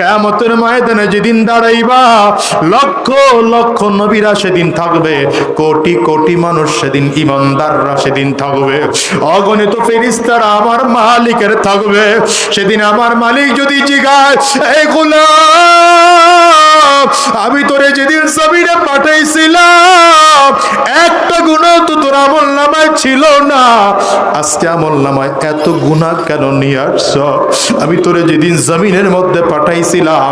কেমতের ময়দানে যেদিন দাঁড়াইবা, লক্ষ লক্ষ নবীরা সেদিন থাকবে, কোটি কোটি মানুষ সেদিন ইমানদাররা সেদিন থাকবে। অগণিত ফেরিস্তারা আমার মালিকের থাকবে। সেদিন আমার মালিক যদি জিগায় আমি তোরে যেদিন জমিনে পাঠাইছিলাম, একটা গুণ তো ছিল না। আজকে আমল নামায় এত গুণা কেন নিয়ে আসছ? আমি তোরে যেদিন জমিনের মধ্যে পাঠাইছিলাম,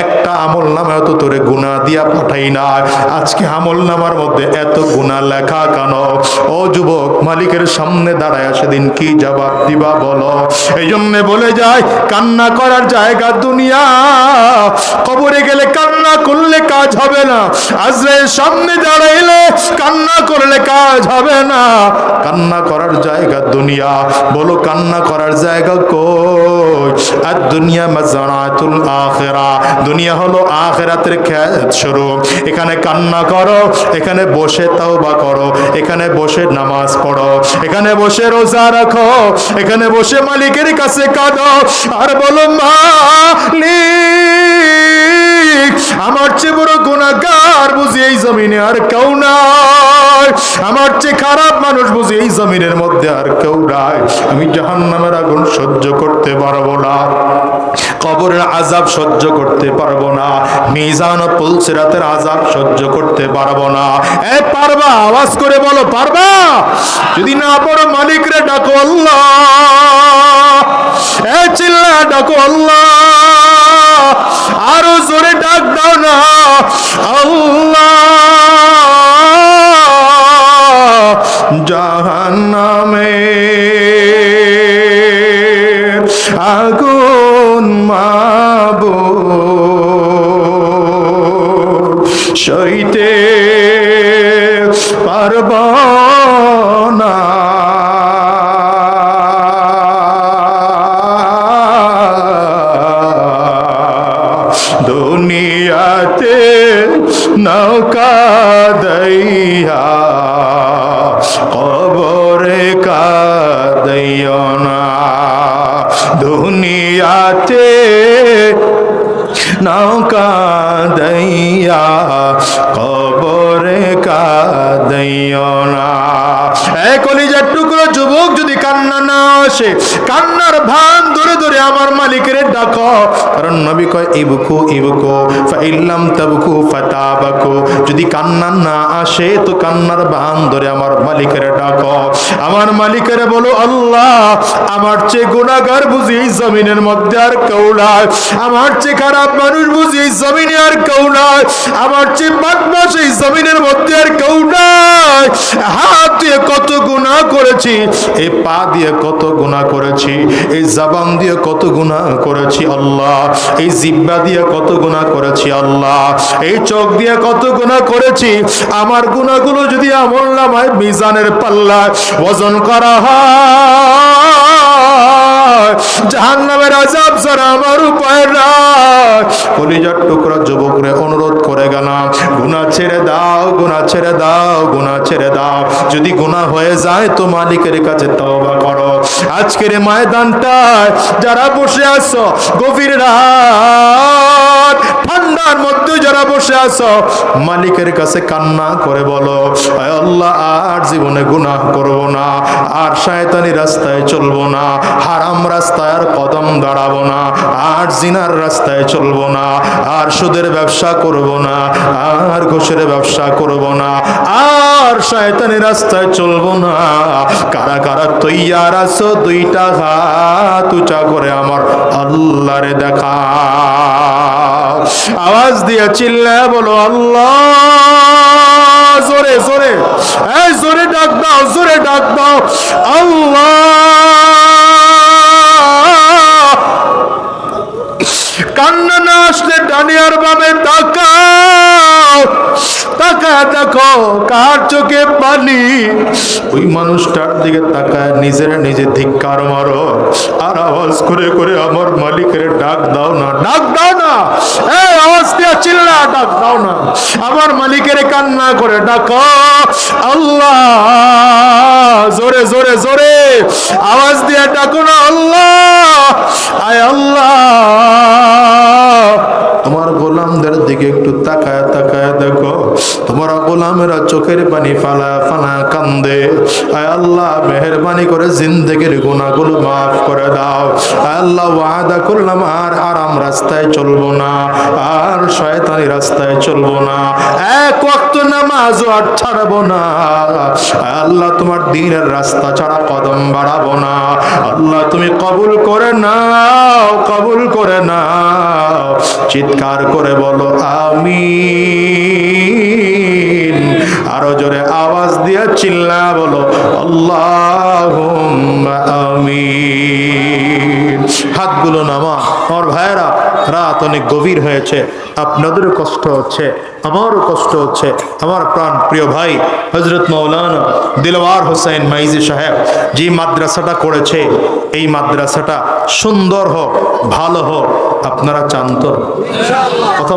একটা আমল নামায় তো তোরে গুণা দিয়া পাঠাই না আজকে আমল নামার মধ্যে এত গুণা লেখা কেন? ও যুবক, মালিকের সামনে দাঁড়ায় সেদিন কি জবাব দিবা বলো? এই জন্য বলে যায় কান্না করার জায়গা দুনিয়া। কবরে গেলে কান্না করলে কাজ হবে না। আজরাইল সামনে দাঁড়াইলে কান্না করলে কাজ হবে না। কান্না করার জায়গা দুনিয়া। বলো, কান্না করার জায়গা কই? আর দুনিয়া দুনিয়া হলো শুরু। এখানে কান্না করো, এখানে বসে তাওবা করো, এখানে বসে নামাজ পড়ো, এখানে বসে রোজা রাখো, এখানে বসে মালিকের কাছে কাঁদো। আর বলো, মালিক! আমার চেয়ে বড় গুণাগার বুঝি এই জমিনে আর কেউ নাই। আমার চেয়ে খারাপ মানুষ বুঝি এই জমিনের মধ্যে আর কেউ নাই। আমি জাহান নামের আগুন সহ্য করতে পারব না। কবরের আজাব সহ্য করতে পারব না। মিজান ও পুলসিরাতের আজাব সহ্য করতে পারব না। এ, পারবা? আওয়াজ করে বলো, পারবা? যদি না পারো মালিকরে ডাকো আল্লাহ। এ চিল্লা ডাকো আল্লাহ। আল্লাহ জাহান্নামে আগুন মাবো। সইতে পারব দুনিয়াতে নৌকা দইয়া কবরে কাদইও না। দুনিয়াতে নৌকা দইয়া কবরে কাদইও না। কলিজার টুকরো যুবক যদি কান্না না আসে, কান্নার ভান ধরে ধরে আমার মালিকের ডাকো। কারণ নবী কয় ইবকু ইবকু ফাইল্লাম তাবকু ফাতাবাকু। যদি কান্না না আসে, তো কান্নার ভান ধরে আমার মালিকের ডাকো। আমার মালিকের বলো, আল্লাহ, আমার চেয়ে গুণাগার বুঝি জমিনের মধ্যে আর কেউ আমার চেয়ে খারাপ মানুষ বুঝি জমিনে আর কেউ আমার চেয়ে বদমাস এই জমিনের মধ্যে আর কেউ নাই। হাত দিয়ে কত গুণা করেছি? এই পা দিয়ে কত গুণা করেছি? এই জাবান দিয়ে কত গুণা করেছি আল্লাহ? এই জিব্বা দিয়ে কত গুণা করেছি আল্লাহ? এই চোখ দিয়ে কত গুণা করেছি? আমার গুণাগুলো যদি আমল নামায় মিজানের পাল্লায় ওজন করা হয়। জাহান নামের আজাব ছাড়া আমার উপায় নাই। কলিজার টুকরা যুবকরে অনুরোধ করে গেলাম গুণা ছেড়ে দাও গুণা ছেড়ে দাও গুণা ছেড়ে দাও। যদি গুণা হয়ে যায় তো মালিকের কাছে তওবা করো। আজকের ময়দানটায় যারা বসে আছো, গভীর রাত। আছো? মালিকের কাছে কান্না করে বলো আল্লাহ, আর জীবনে গুনাহ করব না, আর শয়তানি রাস্তায় চলবো না, হারাম রাস্তায় আর কদম দাঁড়াবো না, আর জিনার রাস্তায় চলবো না, আর সুদের ব্যবসা করব না, আর ঘুষের ব্যবসা করব না, আর শয়তানি রাস্তায় চলবো না। কারা কারা তৈয়ার আছো? দুইটা হাত উঁচা করে আমার আল্লাহরে দেখা। আওয়াজ দিয়ে চিল্লা বলো, আল্লাহ, জোরে জোরে, এই জোরে ডাক দাও, জোরে ডাক দাও, আল্লাহ। কান্না না আসলে ডানিয়ার বামে তাকাও তাকা দেখো, কার চোখে পানি? ওই মানুষটার দিকে তাকায়, নিজের নিজে ধিক্কার মারো, আর আওয়াজ করে করে আমার মালিকের ডাক দাও না, ডাক দাও না এই আওয়াজ দিয়ে চিল্লা ডাক দাও না। আমার মালিকের কান্না করে ডাক। আল্লাহ, জোরে জোরে জোরে। আওয়াজ দিয়ে ডাকো না, আল্লাহ। আয় আল্লাহ। কবরের দিকে একটু তাকায় তাকায় দেখো। তোমার গোলামেরা চোখের পানি ফালা ফালা কান্দে। আয় আল্লাহ, মেহরবানি করে জিন্দেগির গুণাগুলো মাফ করে দাও। আয় আল্লাহ, ওয়াদা করলাম আর আরাম রাস্তায় চলবো না, আর শয়তানি রাস্তায় চলবো না। এক ওয়াক্ত নামাজও আর ছাড়বো না। আল্লাহ, তোমার দিনের রাস্তা ছাড়া কদম বাড়াবো না। আল্লাহ, তুমি কবুল করে নাও, কবুল করে চিৎকার করে বলো আমি আরও জোরে আওয়াজ দিয়ে চিল্লা বলো আল্লাহ আমি হাতগুলো নামা আমার ভাইয়েরা রাত অনেক গভীর হয়েছে, আপনাদেরও কষ্ট হচ্ছে, আমারও কষ্ট হচ্ছে। আমার প্রাণ প্রিয় ভাই হজরত মৌলানা দিলওয়ার হোসেন মাইজি সাহেব, যে মাদ্রাসাটা করেছে, এই মাদ্রাসাটা সুন্দর হোক, ভালো হোক, আপনারা চান তো? কথা